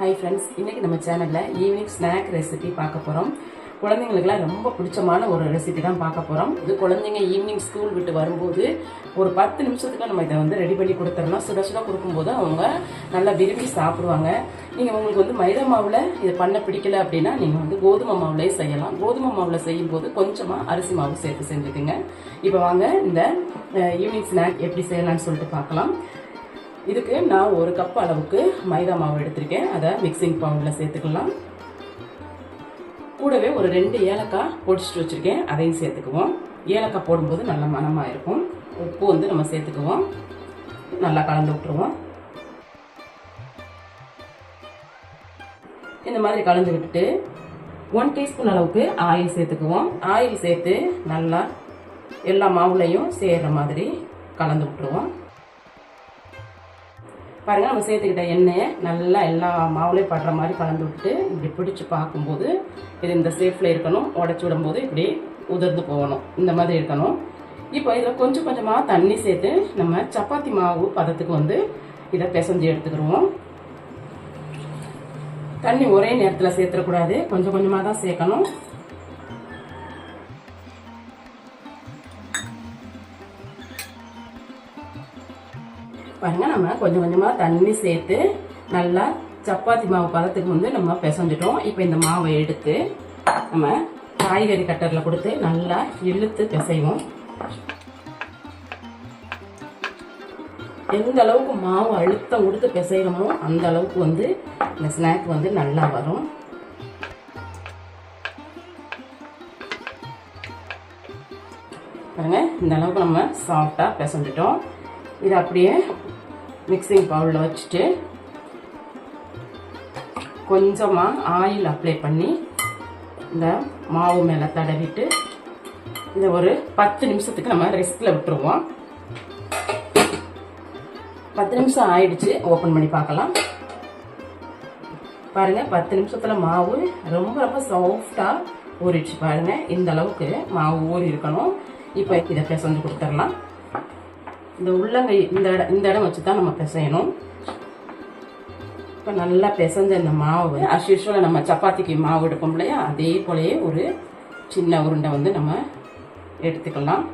Hi friends இன்னைக்கு நம்ம சேனலில் ஈவினிங் ஸ்நாக் ரெசிபி பார்க்க போகிறோம் குழந்தைங்களுக்குலாம் ரொம்ப பிடிச்சமான ஒரு ரெசிபி தான் பார்க்க போகிறோம் இது குழந்தைங்க ஈவினிங் ஸ்கூல் விட்டு வரும்போது ஒரு பத்து நிமிஷத்துக்கு நம்ம இதை வந்து ரெடி பண்ணி கொடுத்துடலாம் சுட சுட கொடுக்கும்போது அவங்க நல்லா விரும்பி சாப்பிடுவாங்க. நீங்கள் உங்களுக்கு வந்து மைதா மாவில் இது பண்ண பிடிக்கல அப்படின்னா நீங்கள் வந்து கோதுமை மாவுலேயே செய்யலாம். கோதுமை மாவில் செய்யும்போது கொஞ்சமாக அரிசி மாவு சேர்த்து செஞ்சுக்குங்க. இப்போ வாங்க இந்த ஈவினிங் ஸ்நாக் எப்படி செய்யலாம்னு சொல்லிட்டு பார்க்கலாம். இதுக்கு நான் ஒரு கப் அளவுக்கு மைதா மாவு எடுத்திருக்கேன். அதை மிக்சிங் பவுண்டில் சேர்த்துக்கலாம். கூடவே ஒரு ரெண்டு ஏலக்காய் பொடிச்சிட்டு வச்சுருக்கேன். அதையும் சேர்த்துக்குவோம். ஏலக்காய் போடும்போது நல்ல மனமாக இருக்கும். உப்பு வந்து நம்ம சேர்த்துக்குவோம். நல்லா கலந்து விட்டுருவோம். இந்த மாதிரி கலந்து விட்டுட்டு ஒன் டீஸ்பூன் அளவுக்கு ஆயில் சேர்த்துக்குவோம். ஆயில் சேர்த்து நல்லா எல்லா மாவுலையும் சேர்கிற மாதிரி கலந்து விட்டுருவோம். பாருங்க நம்ம சேர்த்துக்கிட்ட எண்ணெயை நல்லா எல்லா மாவுலையும் படுற மாதிரி கலந்து விட்டு இப்படி பிடிச்சி பார்க்கும்போது இது இந்த சேஃப்ல இருக்கணும். உடச்சி விடும்போது இப்படி உதிர்ந்து போகணும். இந்த மாதிரி இருக்கணும். இப்போ இதில் கொஞ்சம் கொஞ்சமாக தண்ணி சேர்த்து நம்ம சப்பாத்தி மாவு பதத்துக்கு வந்து இதை பிசைஞ்சு எடுத்துக்கிடுவோம். தண்ணி ஒரே நேரத்தில் சேர்த்துடக்கூடாது. கொஞ்சம் கொஞ்சமாக தான் சேர்க்கணும். பாருங்க நம்ம கொஞ்சம் கொஞ்சமாக தண்ணி சேர்த்து நல்லா சப்பாத்தி மாவு பதத்துக்கு வந்து நம்ம பிசைஞ்சிட்டோம். இப்போ இந்த மாவை எடுத்து நம்ம காய்கறி கட்டரில் கொடுத்து நல்லா இழுத்து பிசைவோம். எந்த அளவுக்கு மாவு அழுத்தம் கொடுத்து பிசைகிறோமோ அந்த அளவுக்கு வந்து இந்த ஸ்நாக் வந்து நல்லா வரும். பாருங்க இந்த அளவுக்கு நம்ம சாஃப்டாக பிசைஞ்சிட்டோம். இது அப்படியே மிக்சிங் பவுலில் வச்சுட்டு கொஞ்சமாக ஆயில் அப்ளை பண்ணி இந்த மாவு மேலே தடவிட்டு இதை ஒரு பத்து நிமிஷத்துக்கு நம்ம ரெஸ்ட்டில் விட்டுருவோம். பத்து நிமிஷம் ஆயிடுச்சு ஓப்பன் பண்ணி பார்க்கலாம். பாருங்கள் பத்து நிமிஷத்தில் மாவு ரொம்ப ரொம்ப சாஃப்டாக ஊறிடுச்சு பாருங்க. இந்த அளவுக்கு மாவு ஊறி இருக்கணும் இப்போ இதை பிசைஞ்சு கொடுத்துடலாம். இந்த உள்ளங்கை இந்த இடம் இந்த இடம் வச்சு தான் நம்ம பிசையணும். இப்போ நல்லா பிசைஞ்ச இந்த மாவு அஸ் யூஸ்வலாக நம்ம சப்பாத்திக்கு மாவு எடுப்போம் இல்லையா? அதே போலயே ஒரு சின்ன உருண்டை வந்து நம்ம எடுத்துக்கலாம்.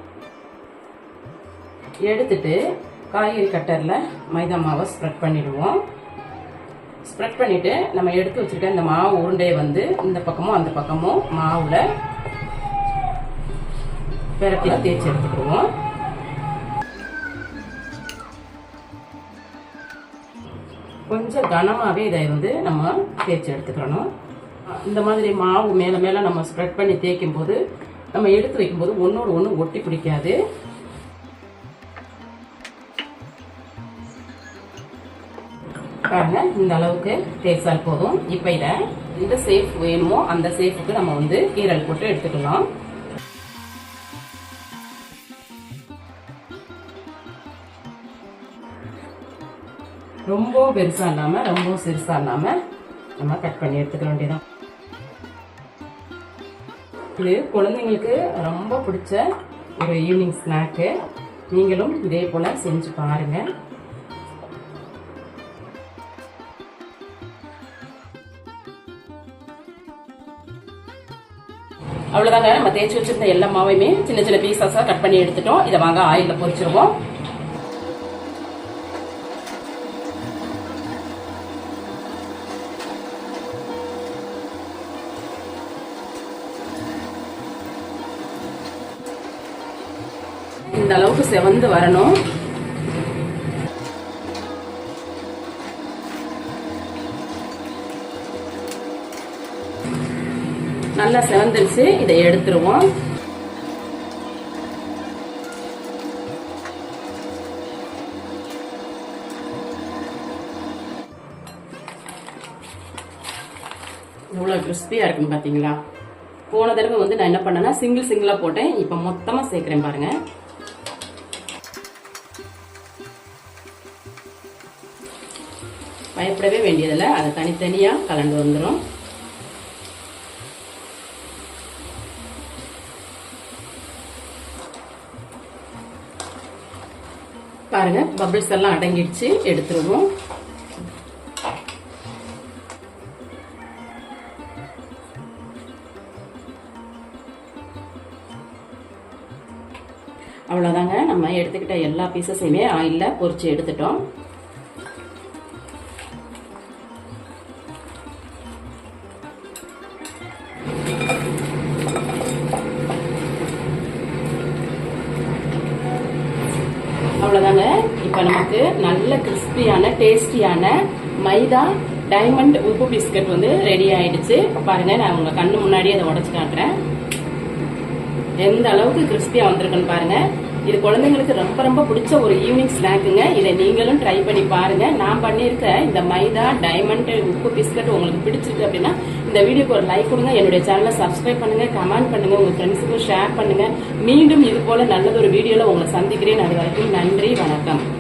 எடுத்துட்டு காய்கறி கட்டரில் மைதா மாவை ஸ்ப்ரெட் பண்ணிடுவோம். ஸ்ப்ரெட் பண்ணிவிட்டு நம்ம எடுத்து வச்சுருக்க இந்த மாவு உருண்டையை வந்து இந்த பக்கமும் அந்த பக்கமும் மாவில் பெரட்டி தேய்ச்சி எடுத்துக்கிடுவோம். கொஞ்சம் கனமாகவே இதை வந்து நம்ம தேய்ச்சி எடுத்துக்கணும். இந்த மாதிரி மாவு மேலே மேலே நம்ம ஸ்ப்ரெட் பண்ணி தேய்க்கும் போது நம்ம எடுத்து வைக்கும்போது ஒன்றோடு ஒன்று ஒட்டி பிடிக்காது. பாருங்க இந்த அளவுக்கு தேய்ச்சால் போதும். இப்போ இதை எந்த சேஃப் வேணுமோ அந்த சேஃபுக்கு நம்ம வந்து கீரல் போட்டு எடுத்துக்கலாம். ரொம்ப பெருசாக இல்லாமல் ரொம்ப சிறுசாக இல்லாமல் நம்ம கட் பண்ணி எடுத்துக்க வேண்டியதான் இது குழந்தைங்களுக்கு ரொம்ப பிடிச்ச ஒரு ஈவினிங் ஸ்நாக்கு நீங்களும் இதே போல் செஞ்சு பாருங்கள் அவ்வளோதாங்க நம்ம தேய்ச்சி வச்சிருந்த எல்லா மாவையுமே சின்ன சின்ன பீசஸாக கட் பண்ணி எடுத்துட்டோம். இதை வாங்க ஆயிலில் பொரிச்சிருவோம். இந்த அளவுக்கு செவந்து வரணும். நல்லா செவந்துருச்சு. இதை எடுத்துருவோம். இவ்வளோ கிறிஸ்பியாக இருக்குன்னு பார்த்தீங்களா போன தடவை வந்து நான் என்ன பண்ணேன்னா சிங்கிள் சிங்கிளாக போட்டேன். இப்போ மொத்தமாக சேர்க்குறேன் பாருங்க. பயப்படவே வேண்டியதில்லை. அதை தனித்தனியாக கலந்து வந்துடும் பாருங்க பபிள்ஸ் எல்லாம் அடங்கிடுச்சு. எடுத்துருவோம். அவ்வளோதாங்க நம்ம எடுத்துக்கிட்ட எல்லா பீசஸையுமே ஆயிலில் பொறிச்சு எடுத்துட்டோம். அவ்வளோதாங்க இப்போ நமக்கு நல்ல கிறிஸ்பியான டேஸ்டியான மைதா டைமண்ட் உப்பு பிஸ்கட் வந்து ரெடி ஆயிடுச்சு. பாருங்க நான் உங்க கண்ணு முன்னாடி அதை உடச்சு காட்டுறேன். எந்த அளவுக்கு கிறிஸ்பியா வந்திருக்குன்னு பாருங்க. இது குழந்தைங்களுக்கு ரொம்ப ரொம்ப பிடிச்ச ஒரு ஈவினிங் ஸ்நாக்குங்க இதை நீங்களும் ட்ரை பண்ணி பாருங்க. நான் பண்ணியிருக்க இந்த மைதா டைமண்ட் உப்பு பிஸ்கட் உங்களுக்கு பிடிச்சிருக்கு அப்படின்னா இந்த வீடியோக்கு ஒரு லைக் கொடுங்க. என்னுடைய சேனலை சப்ஸ்கிரைப் பண்ணுங்க கமெண்ட் பண்ணுங்க உங்க ஃப்ரெண்ட்ஸுக்கும் ஷேர் பண்ணுங்க. மீண்டும் இது போல நல்லதொரு வீடியோல உங்களை சந்திக்கிறேன். அது வரைக்கும் நன்றி வணக்கம்.